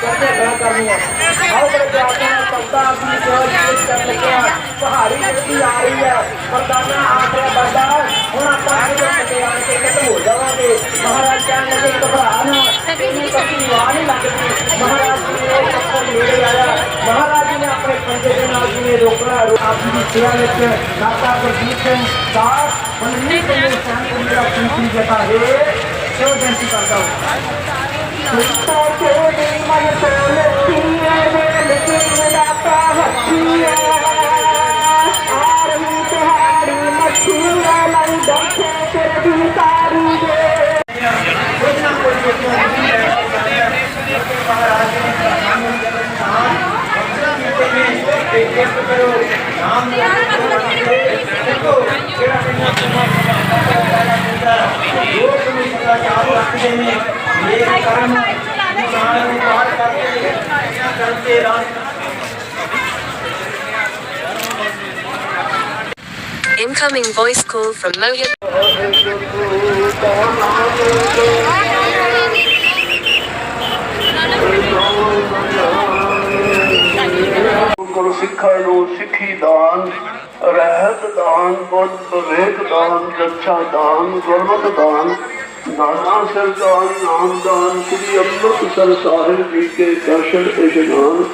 ਕਰਦੇ ਗਾਂ ਕਰਨੀ ਹੈ ਆਓ ਬੜੇ ਪਿਆਰ ਨਾਲ ਕਵਤਾ ਆਪਣੀ ਜੋ ਇਸ ਕਰ ਲੱਗਿਆ। ਪਹਾੜੀ ਜਿਹੜੀ ਆ ਰਹੀ ਹੈ। ਮਰਦਾਨਾ ਆ ਬੰਦਾ ਹੁਣ ਆਪਾਂ ਇਹਦੇ ਉੱਤੇ ਆ ਕੇ ਖਤਮ ਹੋ ਜਾਵਾਂਗੇ। ਮਹਾਰਾਜ ਕਹਿਣ ਲੱਗੇ ਘਬਰਾ ਨਾ। ਤੈਨੂੰ ਕਦੀ ਵਾਹ ਨਹੀਂ ਲੱਗਦੀ। ਮਹਾਰਾਜ ਜੀ ਨੇ ਪੱਥਰ ਨੇੜੇ ਆਇਆ। ਮਹਾਰਾਜ ਜੀ ਨੇ ਆਪਣੇ ਪੰਜੇ ਦੇ ਨਾਲ ਜਿਵੇਂ ਰੋਕਣਾ ਆਪ ਜੀ ਦੀ ਸੇਵਾ ਵਿੱਚ ਮਾਤਾ ਗੁਰਜੀਤ ਸਿੰਘ ਮੰਨੀ ਤੋਂ ਸਾਨ ਤੋਂ ਮੇਰਾ ਪ੍ਰੀਤੀ ਜਤਾ ਹੈ ਸੋ ਬੇਨਤੀ ਕਰਦਾ ਹਾਂ? Incoming voice call from Mohit. ਗੁਰੂ ਸਿੱਖਾਂ ਨੂੰ ਸਿੱਖੀ ਦਾਨ, ਰਹਿਤ ਦਾਨ, ਬੁੱਧ ਵਿਵੇਕ ਦਾਨ ਰੱਛਾ ਦਾਨ, ਗੁਰਮਤਿ ਦਾਨ, ਨਾਨਾ ਸਰਦਾਨ ਨਾਮ ਦਾਨ, ਸ੍ਰੀ ਅੰਮ੍ਰਿਤਸਰ ਸਾਹਿਬ ਜੀ ਕੇ ਦਰਸ਼ਨ, ਇਸ਼ਨਾਨ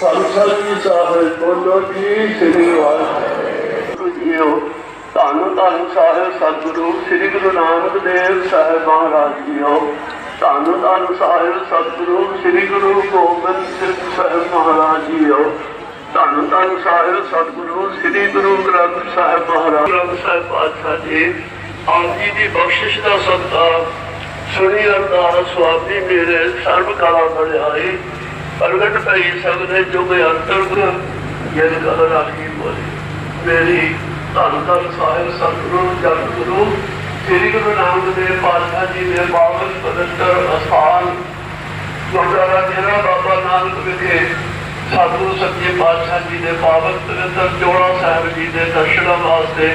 ਸੰਸਦ ਜੀ ਸਾਹਿਬ ਬੋਲੋ ਜੀ ਸ੍ਰੀ ਵਾਹਿਗੁਰੂ ਜੀਓ ਧੰਨ ਧੰਨ ਸਾਹਿਬ ਸਤਿਗੁਰੂ ਸ੍ਰੀ ਗੁਰੂ ਨਾਨਕ ਦੇਵ ਸਾਹਿਬ ਮਹਾਰਾਜ ਜੀਓ। ਧੰਨ ਧੰਨ ਸਾਹਿਬ ਸਤਿਗੁਰੂ ਸ੍ਰੀ ਗੁਰੂ ਗੋਬਿੰਦ ਸਿੰਘ ਸਾਹਿਬ ਮਹਾਰਾਜ ਜੀਓ। ਧੰਨ ਧੰਨ ਸਾਹਿਬ ਸਤਿਗੁਰੂ ਸ੍ਰੀ ਗੁਰੂ ਗ੍ਰੰਥ ਸਾਹਿਬ ਮਹਾਰਾਜ। ਗ੍ਰੰਥ ਸਾਹਿਬ ਪਾਤਸ਼ਾਹ ਜੀ ਆਪ ਜੀ ਦੀ ਬਖਸ਼ਿਸ਼ ਦਾ ਸਦਕਾ ਸੁਣੀ ਅਰਦਾਸ ਸੁਆਮੀ ਮੇਰੇ ਸਰਬ ਕਾਲਾ ਬੜਾਈ ਪ੍ਰਗਟ ਭਈ ਸਗਦੇ ਜੁਗ ਅੰਤਰ ਗੁਰ ਜਿਨ ਕਲ ਰਾਖੀ ਬੋਲੀ। ਮੇਰੀ ਧੰਨ ਧੰਨ ਸਾਹਿਬ ਸਤਿਗੁਰੂ, ਜਨ ਗੁਰੂ, ਸ੍ਰੀ ਗੁਰੂ ਨਾਨਕ ਦੇਵ ਪਾਤਸ਼ਾਹ ਜੀ ਦੇ ਪਾਵਨ ਪਵਿੱਤਰ ਅਸਥਾਨ। ਗੁਰਦੁਆਰਾ ਡੇਰਾ ਬਾਬਾ ਨਾਨਕ ਵਿਖੇ ਸਾਧੂ ਸੱਚੇ ਪਾਤਸ਼ਾਹ ਜੀ ਦੇ ਪਾਵਨ ਪਵਿੱਤਰ ਜੋੜਾ ਸਾਹਿਬ ਜੀ ਦੇ ਦਰਸ਼ਨਾਂ ਵਾਸਤੇ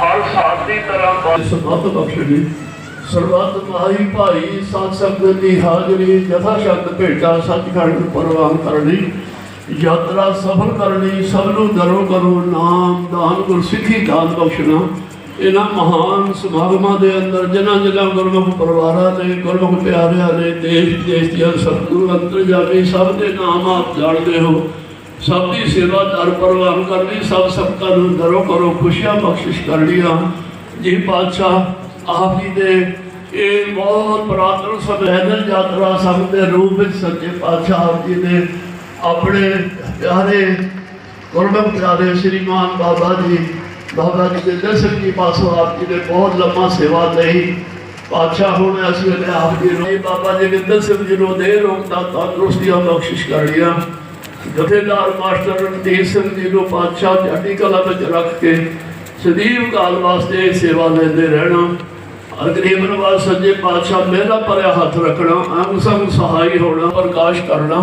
ਹਰ ਸਾਲ ਦੀ ਤਰ੍ਹਾਂ ਸਬਤ ਬਖਸ਼ਣੀ ਸਰਬੱਤ ਮਾਈ ਭਾਈ, ਸਾਧ ਸੰਗਤ ਦੀ ਹਾਜ਼ਰੀ, ਜਥਾ ਸ਼ਬਦ ਭੇਟਾ, ਸੱਚਖੰਡ ਪ੍ਰਵਾਨ ਕਰਨੀ, ਯਾਤਰਾ ਸਫਲ ਕਰਨੀ, ਸਭ ਨੂੰ ਦਰੋ ਕਰੋ ਨਾਮ ਦਾਨ ਗੁਰਸਿੱਖੀ ਦਾਨ ਬਖਸ਼ਣਾ। ਇਹਨਾਂ ਮਹਾਨ ਸਮਾਗਮਾਂ ਦੇ ਅੰਦਰ ਜਿਨ੍ਹਾਂ ਜਿਨ੍ਹਾਂ ਗੁਰਮੁਖ ਪਰਿਵਾਰਾਂ ਨੇ ਗੁਰਮੁਖ ਪਿਆਰਿਆਂ ਨੇ ਦੇਸ਼ ਵਿਦੇਸ਼ ਦੀਆਂ ਸਤਿਗੁਰੂ ਅੰਤਰਜਾਮੀ ਸਭ ਦੇ ਨਾਮ ਆਪ ਜਾਣਦੇ ਹੋ। ਸਭ ਦੀ ਸੇਵਾ ਦਰ ਪ੍ਰਵਾਨ ਕਰਨੀ, ਸਭ ਸੰਗਤਾਂ ਨੂੰ ਦਰੋ ਕਰੋ ਖੁਸ਼ੀਆਂ ਬਖਸ਼ਿਸ਼ ਕਰਨੀਆਂ। ਜੀ ਪਾਤਸ਼ਾਹ ਆਪ ਜੀ ਦੇ ਇਹ ਬਹੁਤ ਪ੍ਰਾਤਨ ਸੰਵੇਦਨ ਯਾਤਰਾ ਸੰਗ ਦੇ ਰੂਪ ਵਿੱਚ ਸੱਚੇ ਪਾਤਸ਼ਾਹ ਆਪ ਜੀ ਨੇ ਆਪਣੇ ਪਿਆਰੇ ਗੁਰਮੁਖ ਪਿਆਰੇ ਸ਼੍ਰੀਮਾਨ ਬਾਬਾ ਜੀ ਬਾਬਾ ਜੀ ਦੇ ਦਰਸ਼ਨ ਜੀ ਪਾਸੋਂ ਆਪ ਜੀ ਨੇ ਬਹੁਤ ਲੰਮਾ ਸੇਵਾ ਲਈ। ਪਾਤਸ਼ਾਹ ਹੁਣ ਅਸੀਂ ਉਹਨੇ ਆਪ ਜੀ ਨੂੰ ਬਾਬਾ ਜੀ ਦੇ ਦਰਸ਼ਨ ਜੀ ਨੂੰ ਦੇ ਰੋਗ ਰੋਗਤਾ ਤੰਦਰੁਸਤੀਆਂ ਬਖਸ਼ਿਸ਼ ਕਰਨੀਆਂ ਜਥੇਦਾਰ ਮਾਸਟਰ ਰਣਜੀਤ ਸਿੰਘ ਜੀ ਨੂੰ ਪਾਤਸ਼ਾਹ ਚੜ੍ਹਦੀ ਕਲਾ ਵਿੱਚ ਰੱਖ ਕੇ ਸਦੀਵ ਕਾਲ ਵਾਸਤੇ ਸੇਵਾ ਲੈਂਦੇ ਰਹਿਣਾ। ਔਰ ਗਰੀਬ ਨਵਾਜ਼ ਸੱਜੇ ਪਾਤਸ਼ਾਹ ਮੇਰਾ ਭਰਿਆ ਹੱਥ ਰੱਖਣਾ ਅੰਗ ਸੰਗ ਸਹਾਈ ਹੋਣਾ, ਪ੍ਰਕਾਸ਼ ਕਰਨਾ।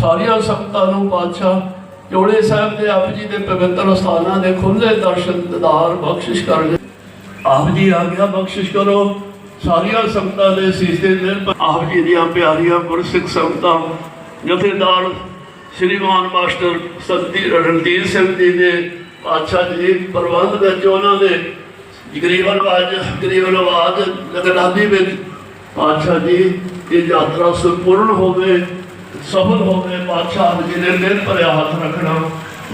ਸਾਰੀਆਂ ਸੰਗਤਾਂ ਨੂੰ ਪਾਤਸ਼ਾਹ ਜੋੜੇ ਸਾਹਿਬ ਦੇ ਆਪ ਜੀ ਦੇ ਪਵਿੱਤਰ ਸਥਾਨਾਂ ਦੇ ਖੁੱਲੇ ਦਰਸ਼ਨ, ਦਿਦਾਰ ਬਖਸ਼ਿਸ਼ ਕਰਨ। ਆਪ ਜੀ ਆਗਿਆ ਬਖਸ਼ਿਸ਼ ਕਰੋ। ਸਾਰੀਆਂ ਸੰਗਤਾਂ ਦੇ ਸੀਸੇ ਨਿਰਭਰ ਆਪ ਜੀ ਦੀਆਂ ਪਿਆਰੀਆਂ ਗੁਰਸਿੱਖ ਸੰਗਤਾਂ, ਜਥੇਦਾਰ ਸ਼੍ਰੀਮਾਨ ਮਾਸਟਰ ਸਤਿ ਰਣਜੀਤ ਸਿੰਘ ਜੀ ਦੇ, ਪਾਤਸ਼ਾਹ ਜੀ, ਪ੍ਰਬੰਧ ਵਿੱਚ ਉਹਨਾਂ ਦੇ ਗਰੀਬਨ ਵਾਜ ਲਗਨਾਦੀ ਵਿੱਚ ਪਾਤਸ਼ਾਹ ਜੀ ਇਹ ਯਾਤਰਾ ਸੰਪੂਰਨ ਹੋਵੇ, ਸਫਲ ਹੋਵੇ, ਪਾਤਸ਼ਾਹ ਜੀ ਨੇ ਦਿਲ ਭਰਿਆ ਹੱਥ ਰੱਖਣਾ।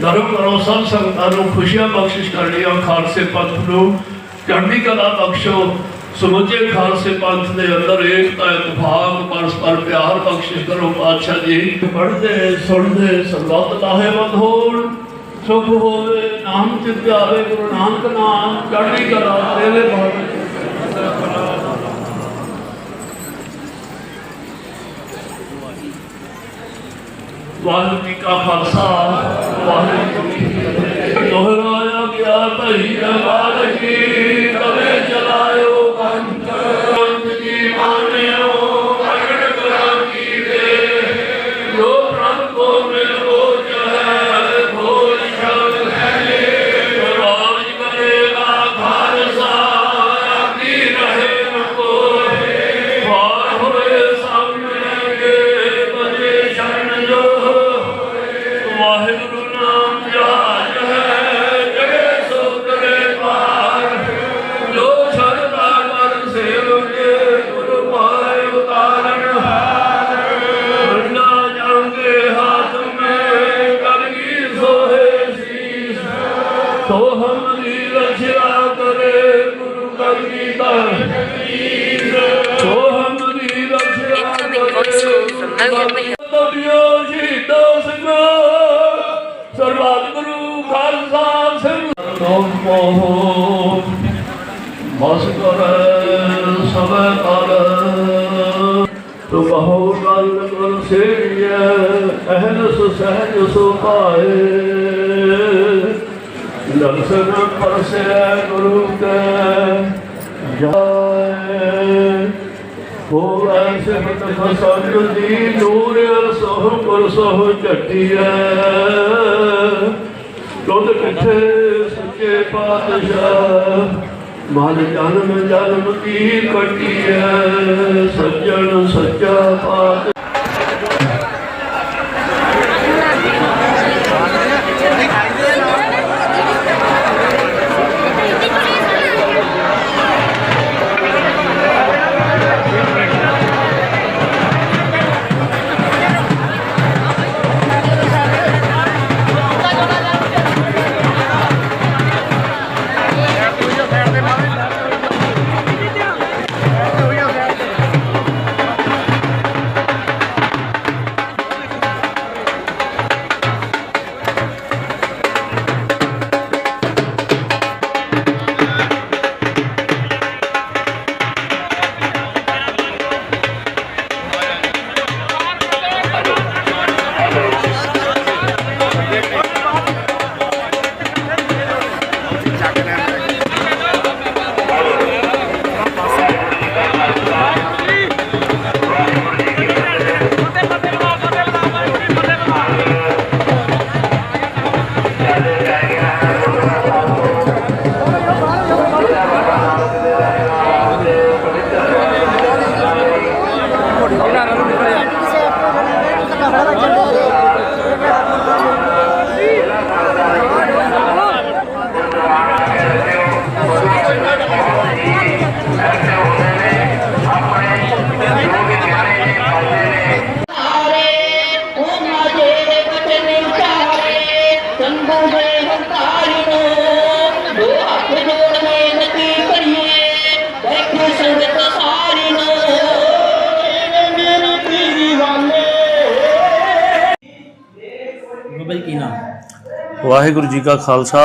ਦਰੋ ਕਰੋ, ਸਭ ਸੰਗਤਾਂ ਨੂੰ ਖੁਸ਼ੀਆਂ ਬਖਸ਼ਿਸ਼ ਕਰਨੀਆਂ ਖਾਲਸੇ ਪੰਥ ਨੂੰ। ਚੜ੍ਹਦੀ ਕਲਾ ਬਖਸ਼ੋ, ਸਮੁੱਚੇ ਖਾਲਸੇ ਪੰਥ ਦੇ ਅੰਦਰ ਏਕਤਾ ਇਤਫਾਕ ਪਰਸਪਰ ਪਿਆਰ ਬਖਸ਼ਿਸ਼ ਕਰੋ ਪਾਤਸ਼ਾਹ ਜੀ। ਪੜ੍ਹਦੇ, ਸੁਣਦੇ ਸਰਬੱਤ ਲਾਹੇਵੰਦ ਹੋਣ। ਸੁਖ ਹੋਵੇ, ਨਾਮ ਚਿਤ ਆਵੇ ਗੁਰੂ ਨਾਨਕ ਨਾਮ ਚੜ੍ਹਦੀ ਕਲਾ ਤੇਰੇ ਬਾਣੇ। ਵਾਹਿਗੁਰੂ ਜੀ ਕਾ ਖਾਲਸਾ, ਵਾਹਿਗੁਰੂ ਜੀ ਕੀ ਫਤਿਹ। ਦੁਹਰਾਇਆ ਗਿਆ ਭਈ ਅਵਾਦ call from Mohit ਤਬਿਓ ਸ਼ਹੀਦੋ ਸਿੰਘੋ, ਸਰਬੱਤ ਗੁਰੂ ਖਾਲਸਾ ਸਿੰਘ। ਨਾਮ ਪਾਹੋ ਮਸ ਕਰ ਸਭੈ ਕਾਲ ਤੋ ਕਹੋ ਗੱਲ ਕਰ ਸੇਈਐ ਅਹਨਸ ਸਹਿਜ ਸੋ ਪਾਏ ਲਲਸਨ ਪਰਸੈ ਗੁਰੂ ਕੈ, ਜਾਏ। ਹੋ ਐਸੇ ਮਤ ਫਸਲ ਦੀ ਨੂਰ ਸੋਹ ਪਰ ਸੋਹ ਝਟੀਐ ਦੁੱਧ ਕਿੱਥੇ ਸੱਚੇ ਪਾਤਸ਼ਾਹ ਮਨ ਜਨਮ ਜਨਮ ਕੀ ਕਟੀਐ ਸੱਜਣ ਵਾਹਿਗੁਰੂ ਜੀ ਕਾ ਖਾਲਸਾ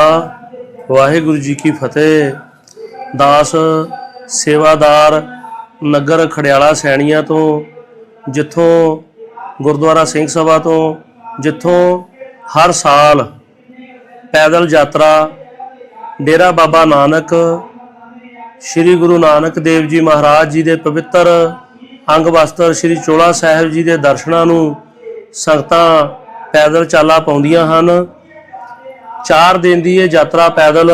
ਵਾਹਿਗੁਰੂ ਜੀ ਕੀ ਫਤਿਹ ਦਾਸ ਸੇਵਾਦਾਰ ਨਗਰ ਖੜਿਆਲਾ ਸੈਣੀਆਂ ਤੋਂ, ਜਿੱਥੋਂ ਗੁਰਦੁਆਰਾ ਸਿੰਘ ਸਭਾ ਤੋਂ, ਜਿੱਥੋਂ ਹਰ ਸਾਲ ਪੈਦਲ ਯਾਤਰਾ, ਡੇਰਾ ਬਾਬਾ ਨਾਨਕ, ਸ੍ਰੀ ਗੁਰੂ ਨਾਨਕ ਦੇਵ ਜੀ ਮਹਾਰਾਜ ਜੀ ਦੇ ਪਵਿੱਤਰ ਅੰਗ ਵਸਤਰ, ਸ੍ਰੀ ਚੋਲਾ ਸਾਹਿਬ ਜੀ ਦੇ ਦਰਸ਼ਨਾਂ ਨੂੰ ਸੰਗਤਾਂ ਪੈਦਲ ਚਾਲਾ ਪਾਉਂਦੀਆਂ ਹਨ। ਚਾਰ ਦਿਨ ਦੀ ਇਹ ਯਾਤਰਾ ਪੈਦਲ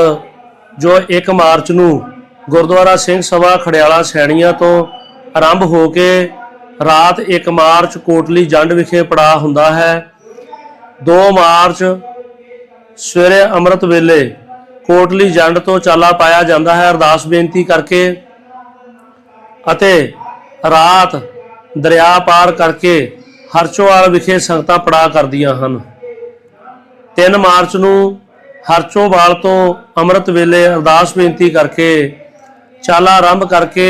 ਜੋ 1 ਮਾਰਚ ਨੂੰ ਗੁਰਦੁਆਰਾ ਸਿੰਘ ਸਭਾ ਖੜਿਆਲਾ ਸੈਣੀਆਂ ਤੋਂ ਆਰੰਭ ਹੋ ਕੇ ਰਾਤ 1 ਮਾਰਚ ਕੋਟਲੀ ਜੰਡ ਵਿਖੇ ਪੜਾ ਹੁੰਦਾ ਹੈ। 2 ਮਾਰਚ ਸਵੇਰੇ ਅੰਮ੍ਰਿਤ ਵੇਲੇ ਕੋਟਲੀ ਜੰਡ ਤੋਂ ਚਾਲਾ ਪਾਇਆ ਜਾਂਦਾ ਹੈ। ਅਰਦਾਸ ਬੇਨਤੀ ਕਰਕੇ ਅਤੇ ਰਾਤ ਦਰਿਆ ਪਾਰ ਕਰਕੇ ਹਰਚੋਵਾਲ ਵਿਖੇ ਸੰਗਤਾਂ ਪੜਾ ਕਰਦੀਆਂ ਹਨ। 3 ਮਾਰਚ ਨੂੰ ਹਰਚੋਵਾਲ ਤੋਂ ਅੰਮ੍ਰਿਤ ਵੇਲੇ ਅਰਦਾਸ ਬੇਨਤੀ ਕਰਕੇ ਚਾਲਾ ਆਰੰਭ ਕਰਕੇ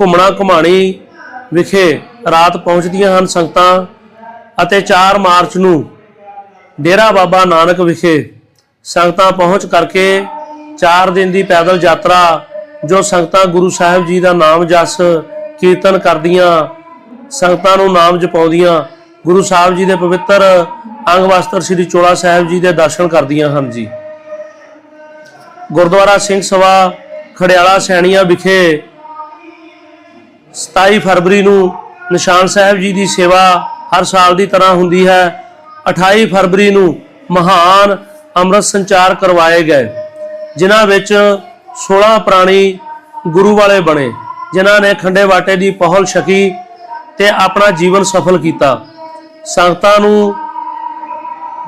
ਘੁੰਮਣਾ ਘੁਮਾਣੀ ਵਿਖੇ ਰਾਤ ਪਹੁੰਚਦੀਆਂ ਹਨ ਸੰਗਤਾਂ ਅਤੇ 4 ਮਾਰਚ ਨੂੰ ਡੇਰਾ ਬਾਬਾ ਨਾਨਕ ਵਿਖੇ ਸੰਗਤਾਂ ਪਹੁੰਚ ਕਰਕੇ 4 ਦਿਨ ਦੀ ਪੈਦਲ ਯਾਤਰਾ, ਜੋ ਸੰਗਤਾਂ ਗੁਰੂ ਸਾਹਿਬ ਜੀ ਦਾ ਨਾਮ ਜਸ ਕੀਰਤਨ ਕਰਦੀਆਂ, ਸੰਗਤਾਂ ਨੂੰ ਨਾਮ ਜਪਾਉਂਦੀਆਂ, ਗੁਰੂ ਸਾਹਿਬ ਜੀ ਦੇ ਪਵਿੱਤਰ ਅੰਗ ਵਸਤਰ ਸ੍ਰੀ ਚੋਲਾ ਸਾਹਿਬ ਜੀ ਦੇ ਦਰਸ਼ਨ ਕਰਦੀਆਂ ਹਨ ਜੀ। ਗੁਰਦੁਆਰਾ ਸਿੰਘ ਸਭਾ ਖੜਿਆਲਾ ਸੈਣੀਆਂ ਵਿਖੇ 27 ਫਰਵਰੀ ਨੂੰ ਨਿਸ਼ਾਨ ਸਾਹਿਬ ਜੀ ਦੀ ਸੇਵਾ ਹਰ ਸਾਲ ਦੀ ਤਰ੍ਹਾਂ ਹੁੰਦੀ ਹੈ। 28 ਫਰਵਰੀ ਨੂੰ ਮਹਾਨ ਅੰਮ੍ਰਿਤ ਸੰਚਾਰ ਕਰਵਾਏ ਗਏ, ਜਿਨ੍ਹਾਂ ਵਿੱਚ 16 ਪ੍ਰਾਣੀ ਗੁਰੂ ਵਾਲੇ ਬਣੇ, ਜਿਨ੍ਹਾਂ ਨੇ ਖੰਡੇ ਵਾਟੇ ਦੀ ਪਹਲ ਛਕੀ ਤੇ ਆਪਣਾ ਜੀਵਨ ਸਫਲ ਕੀਤਾ। ਸੰਗਤਾਂ ਨੂੰ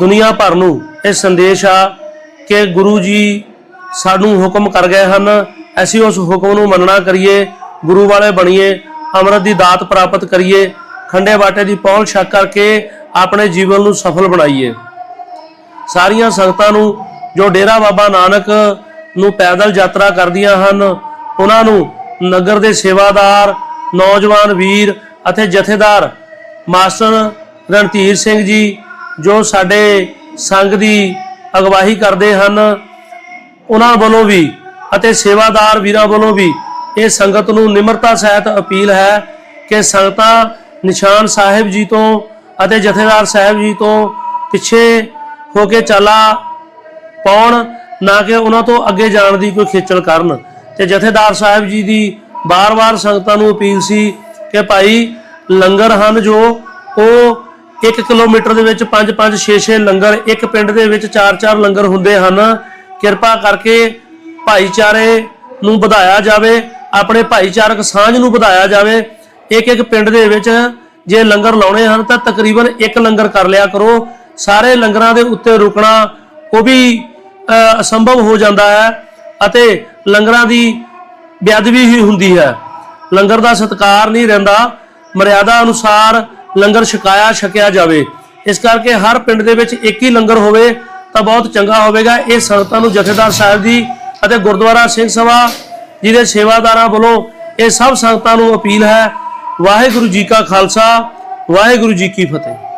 ਦੁਨੀਆ ਭਰ ਨੂੰ ਇਹ ਸੰਦੇਸ਼ ਆ ਕਿ ਗੁਰੂ ਜੀ ਸਾਨੂੰ ਹੁਕਮ ਕਰ ਗਏ ਹਨ ਅਸੀਂ ਉਸ ਹੁਕਮ ਨੂੰ ਮੰਨਣਾ ਕਰੀਏ, ਗੁਰੂ ਵਾਲੇ ਬਣੀਏ, ਅੰਮ੍ਰਿਤ ਦੀ ਦਾਤ ਪ੍ਰਾਪਤ ਕਰੀਏ, ਖੰਡੇ ਬਾਟੇ ਦੀ ਪਹੁਲ ਛਕ ਕਰਕੇ ਆਪਣੇ ਜੀਵਨ ਨੂੰ ਸਫਲ ਬਣਾਈਏ। ਸਾਰੀਆਂ ਸੰਗਤਾਂ ਨੂੰ ਜੋ ਡੇਰਾ ਬਾਬਾ ਨਾਨਕ ਨੂੰ ਪੈਦਲ ਯਾਤਰਾ ਕਰਦੀਆਂ ਹਨ, ਉਹਨਾਂ ਨੂੰ ਨਗਰ ਦੇ ਸੇਵਾਦਾਰ, ਨੌਜਵਾਨ ਵੀਰ ਅਤੇ ਜਥੇਦਾਰ ਮਾਸਟਰ ਰਣਧੀਰ ਸਿੰਘ ਜੀ, ਜੋ ਸਾਡੇ ਸੰਘ ਦੀ ਅਗਵਾਈ ਕਰਦੇ ਹਨ, ਉਹਨਾਂ ਵੱਲੋਂ ਵੀ ਅਤੇ ਸੇਵਾਦਾਰ ਵੀਰਾਂ ਵੱਲੋਂ ਵੀ ਇਹ ਸੰਗਤ ਨੂੰ ਨਿਮਰਤਾ ਸਹਿਤ ਅਪੀਲ ਹੈ ਕਿ ਸੰਗਤਾਂ ਨਿਸ਼ਾਨ ਸਾਹਿਬ ਜੀ ਤੋਂ ਅਤੇ ਜਥੇਦਾਰ ਸਾਹਿਬ ਜੀ ਤੋਂ ਪਿੱਛੇ ਹੋ ਕੇ ਚਾਲਾ ਪਾਉਣ, ਨਾ ਕਿ ਉਹਨਾਂ ਤੋਂ ਅੱਗੇ ਜਾਣ ਦੀ ਕੋਈ ਖੇਚਲ ਕਰਨ। ਤੇ ਜਥੇਦਾਰ ਸਾਹਿਬ ਜੀ ਦੀ ਬਾਰ-ਬਾਰ ਸੰਗਤਾਂ ਨੂੰ ਅਪੀਲ ਸੀ ਕਿ ਭਾਈ ਲੰਗਰ ਹਨ ਜੋ, ਉਹ 1 ਕਿਲੋਮੀਟਰ ਦੇ ਵਿੱਚ 5-5 6-6 ਲੰਗਰ ਇੱਕ ਪਿੰਡ ਦੇ ਵਿੱਚ 4-4 ਲੰਗਰ ਹੁੰਦੇ ਹਨ। ਕਿਰਪਾ ਕਰਕੇ ਭਾਈਚਾਰੇ ਨੂੰ ਵਧਾਇਆ ਜਾਵੇ, ਆਪਣੇ ਭਾਈਚਾਰਕ ਸਾਂਝ ਨੂੰ ਵਧਾਇਆ ਜਾਵੇ। ਇੱਕ ਇੱਕ ਪਿੰਡ ਦੇ ਵਿੱਚ ਜੇ ਲੰਗਰ ਲਾਉਣੇ ਹਨ ਤਾਂ ਤਕਰੀਬਨ ਇੱਕ ਲੰਗਰ ਕਰ ਲਿਆ ਕਰੋ। ਸਾਰੇ ਲੰਗਰਾਂ ਦੇ ਉੱਤੇ ਰੁਕਣਾ ਉਹ ਵੀ ਅਸੰਭਵ ਹੋ ਜਾਂਦਾ ਹੈ ਅਤੇ ਲੰਗਰਾਂ ਦੀ ਬੇਅਦਬੀ ਹੀ ਹੁੰਦੀ ਹੈ। ਲੰਗਰ ਦਾ ਸਤਕਾਰ ਨਹੀਂ ਰਹਿੰਦਾ। ਮਰਿਆਦਾ ਅਨੁਸਾਰ ਲੰਗਰ ਛਕਾਇਆ, ਛਕਿਆ ਜਾਵੇ। ਇਸ ਕਰਕੇ ਹਰ ਪਿੰਡ ਦੇ ਵਿੱਚ ਇੱਕ ਹੀ ਲੰਗਰ ਹੋਵੇ ਤਾਂ ਬਹੁਤ ਚੰਗਾ ਹੋਵੇਗਾ। ਇਹ ਸੰਗਤਾਂ ਨੂੰ ਜਥੇਦਾਰ ਸਾਹਿਬ ਦੀ ਅਤੇ ਗੁਰਦੁਆਰਾ ਸਿੰਘ ਸਭਾ ਜਿਹਦੇ ਸੇਵਾਦਾਰਾਂ ਵੱਲੋਂ ਇਹ ਸਭ ਸੰਗਤਾਂ ਨੂੰ ਅਪੀਲ ਹੈ, ਵਾਹਿਗੁਰੂ ਜੀ ਕਾ ਖਾਲਸਾ, ਵਾਹਿਗੁਰੂ ਜੀ ਕੀ ਫਤਿਹ।